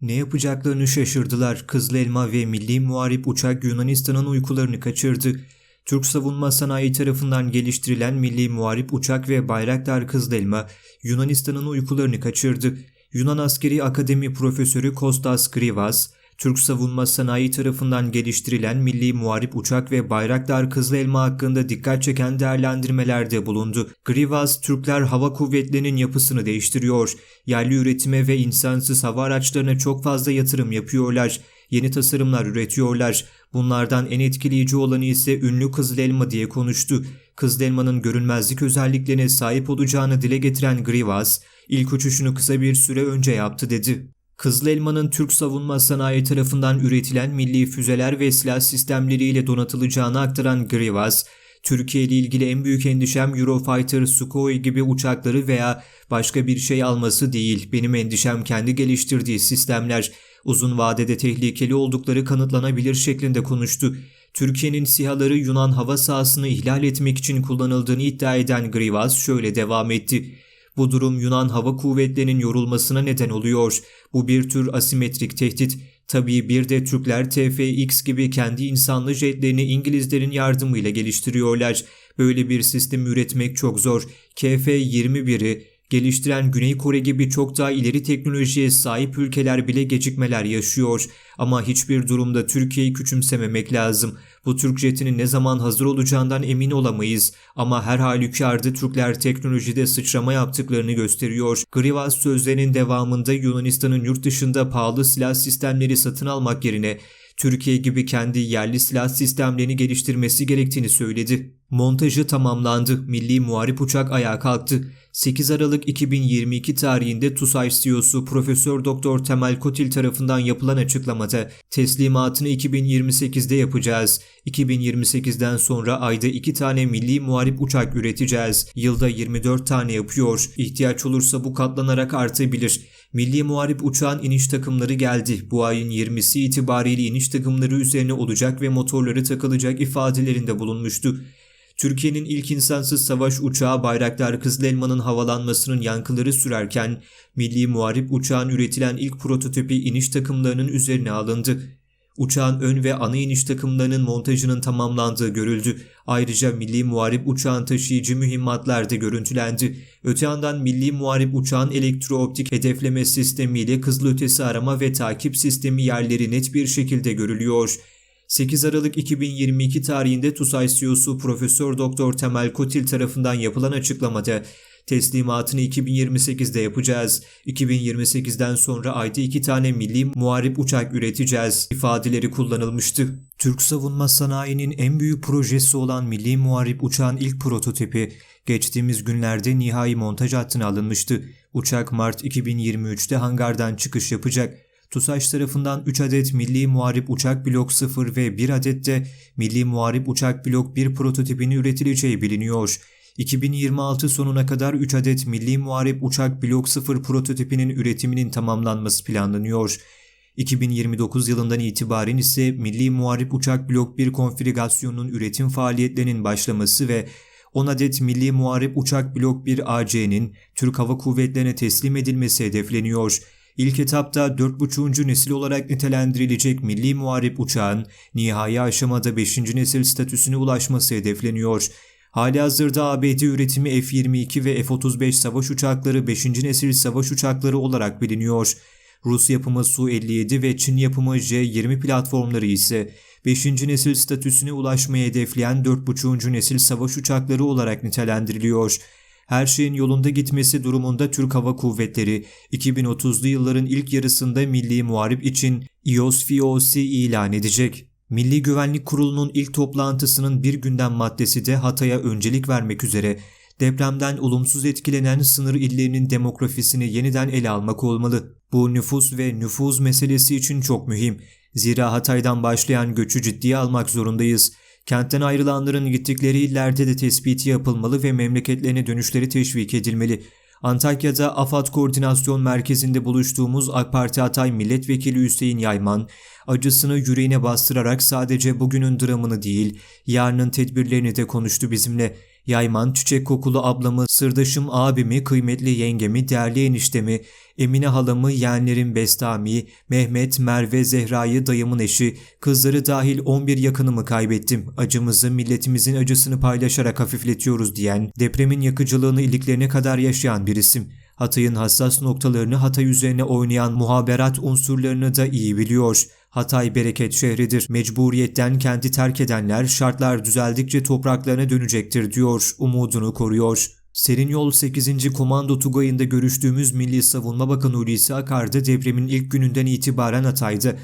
Ne yapacaklarını şaşırdılar. Kızıl Elma ve Milli Muharip uçak Yunanistan'ın uykularını kaçırdı. Türk savunma sanayi tarafından geliştirilen Milli Muharip uçak ve Bayraktar Kızıl Elma Yunanistan'ın uykularını kaçırdı. Yunan Askeri Akademi Profesörü Kostas Grivas, Türk savunma sanayi tarafından geliştirilen milli muharip uçak ve Bayraktar Kızıl Elma hakkında dikkat çeken değerlendirmelerde bulundu. Grivas, Türkler hava kuvvetlerinin yapısını değiştiriyor. Yerli üretime ve insansız hava araçlarına çok fazla yatırım yapıyorlar. Yeni tasarımlar üretiyorlar. Bunlardan en etkileyici olanı ise ünlü Kızıl Elma diye konuştu. Kızıl Elma'nın görünmezlik özelliklerine sahip olacağını dile getiren Grivas, ilk uçuşunu kısa bir süre önce yaptı dedi. Kızıl Elma'nın Türk savunma sanayi tarafından üretilen milli füzeler ve silah sistemleriyle donatılacağını aktaran Grivas, Türkiye ile ilgili en büyük endişem Eurofighter, Sukhoi gibi uçakları veya başka bir şey alması değil. Benim endişem kendi geliştirdiği sistemler uzun vadede tehlikeli oldukları kanıtlanabilir şeklinde konuştu. Türkiye'nin sihaları Yunan hava sahasını ihlal etmek için kullanıldığını iddia eden Grivas şöyle devam etti. Bu durum Yunan hava kuvvetlerinin yorulmasına neden oluyor. Bu bir tür asimetrik tehdit. Tabii bir de Türkler TFX gibi kendi insanlı jetlerini İngilizlerin yardımıyla geliştiriyorlar. Böyle bir sistem üretmek çok zor. KF-21'i geliştiren Güney Kore gibi çok daha ileri teknolojiye sahip ülkeler bile gecikmeler yaşıyor. Ama hiçbir durumda Türkiye'yi küçümsememek lazım. Bu Türk jetinin ne zaman hazır olacağından emin olamayız ama her halükarda Türkler teknolojide sıçrama yaptıklarını gösteriyor. Grivas sözlerinin devamında Yunanistan'ın yurt dışında pahalı silah sistemleri satın almak yerine Türkiye gibi kendi yerli silah sistemlerini geliştirmesi gerektiğini söyledi. Montajı tamamlandı. Milli Muharip Uçak ayağa kalktı. 8 Aralık 2022 tarihinde TUSAŞ CEO'su Profesör Doktor Temel Kotil tarafından yapılan açıklamada teslimatını 2028'de yapacağız. 2028'den sonra ayda 2 tane milli muharip uçak üreteceğiz. Yılda 24 tane yapıyor. İhtiyaç olursa bu katlanarak artabilir. Milli Muharip uçağın iniş takımları geldi. Bu ayın 20'si itibariyle iniş takımları üzerine olacak ve motorları takılacak ifadelerinde bulunmuştu. Türkiye'nin ilk insansız savaş uçağı Bayraktar Kızıl Elma'nın havalanmasının yankıları sürerken Milli Muharip uçağın üretilen ilk prototipi iniş takımlarının üzerine alındı. Uçağın ön ve ana iniş takımlarının montajının tamamlandığı görüldü. Ayrıca Milli Muharip uçağın taşıyıcı mühimmatlar da görüntülendi. Öte yandan Milli Muharip uçağın elektrooptik hedefleme sistemiyle kızılötesi arama ve takip sistemi yerleri net bir şekilde görülüyor. 8 Aralık 2022 tarihinde TUSAŞ CEO'su Profesör Doktor Temel Kotil tarafından yapılan açıklamada teslimatını 2028'de yapacağız. 2028'den sonra ayda iki tane milli muharip uçak üreteceğiz ifadeleri kullanılmıştı. Türk savunma sanayinin en büyük projesi olan milli muharip uçağın ilk prototipi geçtiğimiz günlerde nihai montaj hattına alınmıştı. Uçak Mart 2023'te hangardan çıkış yapacak. TUSAŞ tarafından 3 adet Milli Muharip Uçak Blok 0 ve 1 adet de Milli Muharip Uçak Blok 1 prototipini üretileceği biliniyor. 2026 sonuna kadar 3 adet Milli Muharip Uçak Blok 0 prototipinin üretiminin tamamlanması planlanıyor. 2029 yılından itibaren ise Milli Muharip Uçak Blok 1 konfigürasyonunun üretim faaliyetlerinin başlaması ve 10 adet Milli Muharip Uçak Blok 1 AC'nin Türk Hava Kuvvetleri'ne teslim edilmesi hedefleniyor. İlk etapta 4.5. nesil olarak nitelendirilecek milli muharip uçağın nihai aşamada 5. nesil statüsüne ulaşması hedefleniyor. Hali hazırda ABD üretimi F-22 ve F-35 savaş uçakları 5. nesil savaş uçakları olarak biliniyor. Rus yapımı Su-57 ve Çin yapımı J-20 platformları ise 5. nesil statüsüne ulaşmayı hedefleyen 4.5. nesil savaş uçakları olarak nitelendiriliyor her şeyin yolunda gitmesi durumunda Türk Hava Kuvvetleri 2030'lu yılların ilk yarısında Milli Muharip için EOS-FIOC ilan edecek. Milli Güvenlik Kurulu'nun ilk toplantısının bir gündem maddesi de Hatay'a öncelik vermek üzere depremden olumsuz etkilenen sınır illerinin demografisini yeniden ele almak olmalı. Bu nüfus ve nüfuz meselesi için çok mühim. Zira Hatay'dan başlayan göçü ciddiye almak zorundayız. Kentten ayrılanların gittikleri illerde de tespiti yapılmalı ve memleketlerine dönüşleri teşvik edilmeli. Antakya'da AFAD Koordinasyon Merkezi'nde buluştuğumuz AK Parti Hatay Milletvekili Hüseyin Yayman, acısını yüreğine bastırarak sadece bugünün dramını değil, yarının tedbirlerini de konuştu bizimle. Yayman, çiçek kokulu ablamı, sırdaşım abimi, kıymetli yengemi, değerli eniştemi, Emine halamı, yeğenlerim Bestami, Mehmet, Merve, Zehra'yı, dayımın eşi, kızları dahil 11 yakınımı kaybettim. Acımızı, milletimizin acısını paylaşarak hafifletiyoruz diyen, depremin yakıcılığını iliklerine kadar yaşayan bir isim. Hatay'ın hassas noktalarını Hatay üzerine oynayan muhaberat unsurlarını da iyi biliyor. Hatay bereket şehridir. Mecburiyetten kenti terk edenler şartlar düzeldikçe topraklarına dönecektir diyor, umudunu koruyor. Serin Yol 8. Komando Tugayı'nda görüştüğümüz Milli Savunma Bakanı Hulusi Akar da depremin ilk gününden itibaren Hatay'da.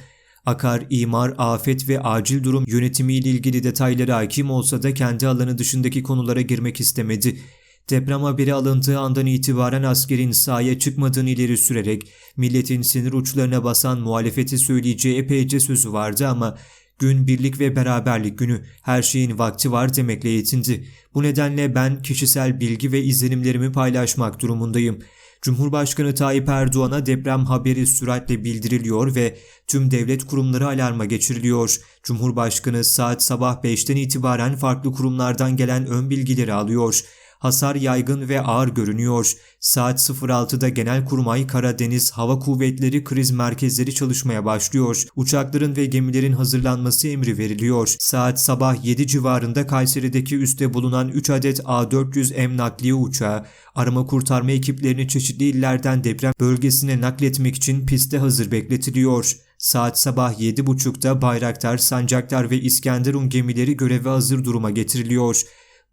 Akar, imar, afet ve acil durum yönetimiyle ilgili detaylara hakim olsa da kendi alanı dışındaki konulara girmek istemedi. Deprem haberi alındığı andan itibaren askerin sahaya çıkmadığını ileri sürerek milletin sinir uçlarına basan muhalefeti söyleyeceği epeyce sözü vardı ama gün birlik ve beraberlik günü her şeyin vakti var demekle yetindi. Bu nedenle ben kişisel bilgi ve izlenimlerimi paylaşmak durumundayım. Cumhurbaşkanı Tayyip Erdoğan'a deprem haberi süratle bildiriliyor ve tüm devlet kurumları alarma geçiriliyor. Cumhurbaşkanı saat sabah 5'ten itibaren farklı kurumlardan gelen ön bilgileri alıyor. Hasar yaygın ve ağır görünüyor. Saat 06'da Genelkurmay Karadeniz Hava Kuvvetleri kriz merkezleri çalışmaya başlıyor. Uçakların ve gemilerin hazırlanması emri veriliyor. Saat sabah 7 civarında Kayseri'deki üste bulunan 3 adet A400M nakliye uçağı arama kurtarma ekiplerini çeşitli illerden deprem bölgesine nakletmek için piste hazır bekletiliyor. Saat sabah 7.30'da Bayraktar, Sancaktar ve İskenderun gemileri göreve hazır duruma getiriliyor.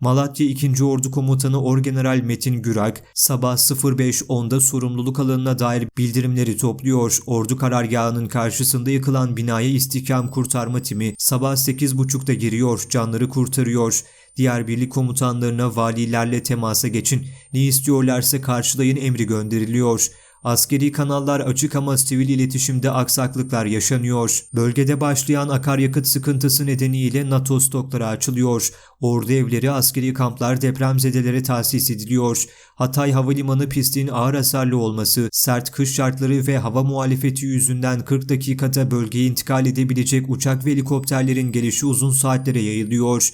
Malatya 2. Ordu Komutanı Orgeneral Metin Gürak, sabah 05.10'da sorumluluk alanına dair bildirimleri topluyor. Ordu karargahının karşısında yıkılan binaya istihkam kurtarma timi sabah 8.30'da giriyor, canları kurtarıyor. Diğer birlik komutanlarına valilerle temasa geçin, ne istiyorlarsa karşılayın emri gönderiliyor. Askeri kanallar açık ama sivil iletişimde aksaklıklar yaşanıyor. Bölgede başlayan akaryakıt sıkıntısı nedeniyle NATO stokları açılıyor. Ordu evleri, askeri kamplar depremzedelere tahsis ediliyor. Hatay Havalimanı pistinin ağır hasarlı olması, sert kış şartları ve hava muhalefeti yüzünden 40 dakikada bölgeye intikal edebilecek uçak ve helikopterlerin gelişi uzun saatlere yayılıyor.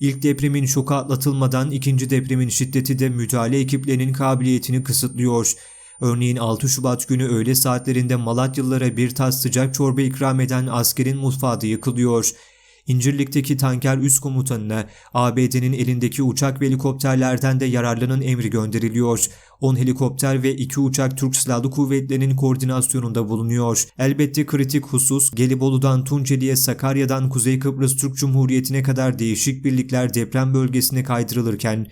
İlk depremin şoku atlatılmadan ikinci depremin şiddeti de müdahale ekiplerinin kabiliyetini kısıtlıyor. Örneğin 6 Şubat günü öğle saatlerinde Malatyalılara bir tas sıcak çorba ikram eden askerin mutfağı da yıkılıyor. İncirlik'teki tanker üst komutanına ABD'nin elindeki uçak ve helikopterlerden de yararlanın emri gönderiliyor. 10 helikopter ve 2 uçak Türk Silahlı Kuvvetleri'nin koordinasyonunda bulunuyor. Elbette kritik husus Gelibolu'dan Tunceli'ye Sakarya'dan Kuzey Kıbrıs Türk Cumhuriyeti'ne kadar değişik birlikler deprem bölgesine kaydırılırken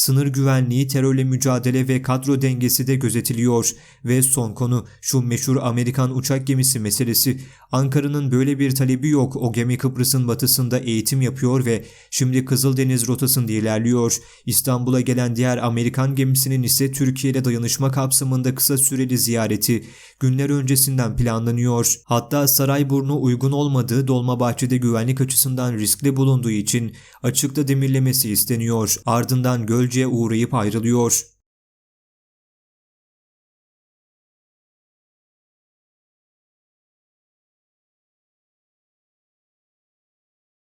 sınır güvenliği, terörle mücadele ve kadro dengesi de gözetiliyor. Ve son konu şu meşhur Amerikan uçak gemisi meselesi. Ankara'nın böyle bir talebi yok. O gemi Kıbrıs'ın batısında eğitim yapıyor ve şimdi Kızıldeniz rotasında ilerliyor. İstanbul'a gelen diğer Amerikan gemisinin ise Türkiye ile dayanışma kapsamında kısa süreli ziyareti günler öncesinden planlanıyor. Hatta Sarayburnu uygun olmadığı Dolmabahçe'de güvenlik açısından riskli bulunduğu için açıkta demirlemesi isteniyor. Ardından Gölce'ye uğrayıp ayrılıyor.